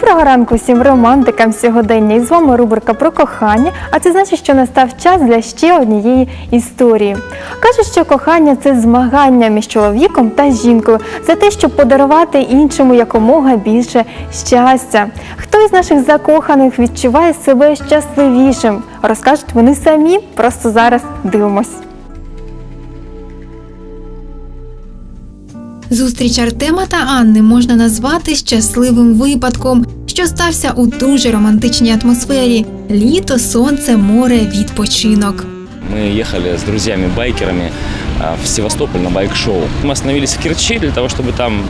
Доброго ранку всім романтикам сьогодення. І з вами рубрика про кохання. А це значить, що настав час для ще однієї історії. Кажуть, що кохання це змагання між чоловіком та жінкою за те, щоб подарувати іншому якомога більше щастя. Хто із наших закоханих відчуває себе щасливішим? Розкажуть вони самі. Просто зараз дивимось. Зустріч Артема та Анни можна назвати щасливим випадком, що стався у дуже романтичній атмосфері: літо, сонце, море, відпочинок. Мы ехали с друзьями-байкерами а, в Севастополь на байк-шоу. Мы остановились в Керчи для того, чтобы там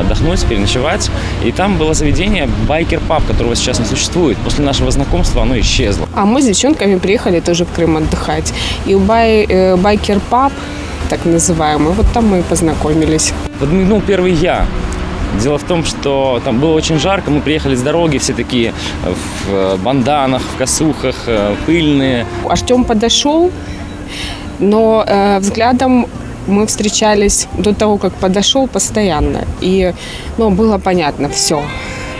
отдохнуть, переночевать. И там было заведение байкер-паб, которого сейчас не существует. После нашего знакомства оно исчезло. А мы с девчонками приехали тоже в Крым отдыхать. И у бай, э, байкер паб, так называемый, вот там мы и познакомились. Подмигнул первый я. Дело в том, что там было очень жарко, мы приехали с дороги, все такие в э, банданах, в косухах, э, пыльные. Артем подошел, но э, взглядом мы встречались до того, как подошел постоянно. И ну, было понятно, все,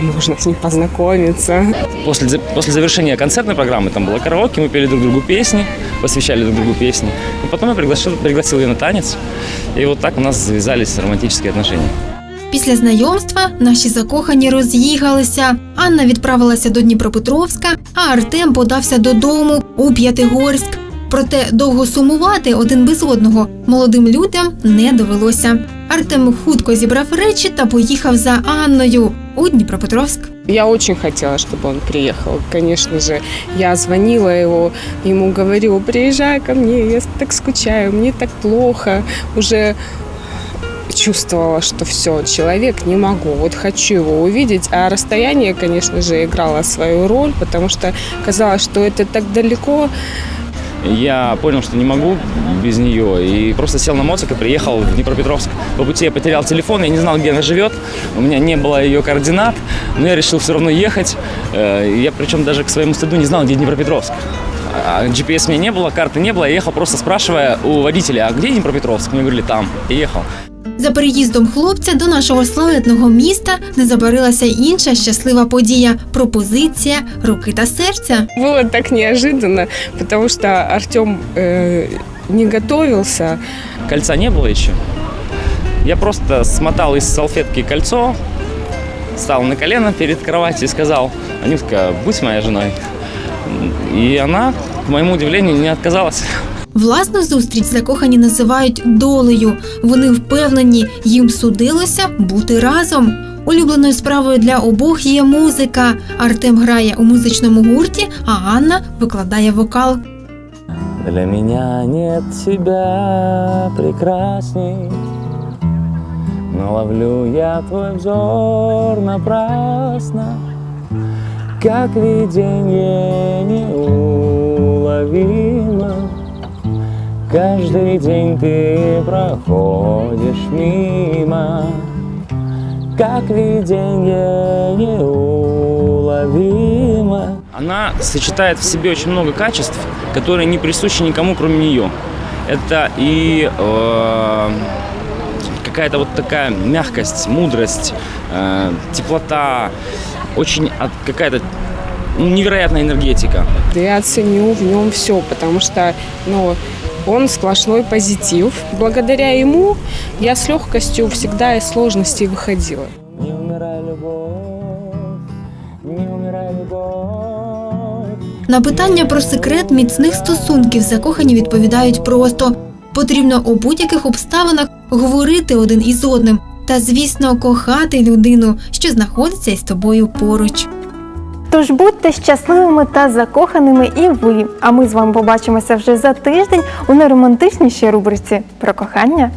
нужно с ним познакомиться. После, за- после завершения концертной программы, там было караоке, мы пели друг другу песни, посвящали друг другу песни. И потом я пригласил, пригласил ее на танец. И вот так у нас завязались романтические отношения. Після знайомства наші закохані роз'їхалися. Анна відправилася до Дніпропетровська, а Артем подався додому у П'ятигорськ. Проте довго сумувати один без одного молодим людям не довелося. Артем хутко зібрав речі та поїхав за Анною У Дніпропетровськ. Я очень хотела, чтобы он приехал. Конечно же, я звонила его, ему говорила, приезжай ко мне, я так скучаю, мне так плохо. Уже чувствовала, что все, человек не могу, вот хочу его увидеть. А расстояние, конечно же, играло свою роль, потому что казалось, что это так далеко. Я понял, что не могу без нее, и просто сел на мотик и приехал в Днепропетровск. По пути я потерял телефон, я не знал, где она живет, у меня не было ее координат, но я решил все равно ехать. Э, Я причем даже к своему стыду не знал, где Днепропетровск. А GPS у меня не было, карты не было, я ехал просто спрашивая у водителя, а где Днепропетровск? Мне говорили, там. И ехал. За переїздом хлопця до нашого славетного міста не забарилася інша щаслива подія пропозиція руки та серця. Было так неожиданно, потому что Артем э, не готовился. Кольца не было еще. Я просто смотал из салфетки кольцо, стал на колено перед кроватью и сказал, Анютка, будь моей женой. И она, к моему удивлению, не отказалась. Власну зустріч закохані називають долею. Вони впевнені, їм судилося бути разом. Улюбленою справою для обох є музика. Артем грає у музичному гурті, а Анна викладає вокал. Для меня нет тебя прекрасней, но ловлю я твой взор напрасно, как видение неуловимо. Каждый день ты проходишь мимо, как видение неуловимо. Она сочетает в себе очень много качеств, которые не присущи никому, кроме нее. Это и э, какая-то вот такая мягкость, мудрость, э, теплота, очень какая-то невероятная энергетика. Я оценю в нем все, потому что ну, он сплошной позитив. Благодаря ему я с легкостью всегда из сложностей выходила. Не умирай, любовь, не умирай, любовь. На питання про секрет міцних стосунків закохані відповідають просто: потрібно у будь-яких обставинах говорити один із одним та, звісно, кохати людину, що знаходиться із тобою поруч. Тож будьте щасливими та закоханими і ви. А ми з вами побачимося вже за тиждень у найромантичнішій рубриці про кохання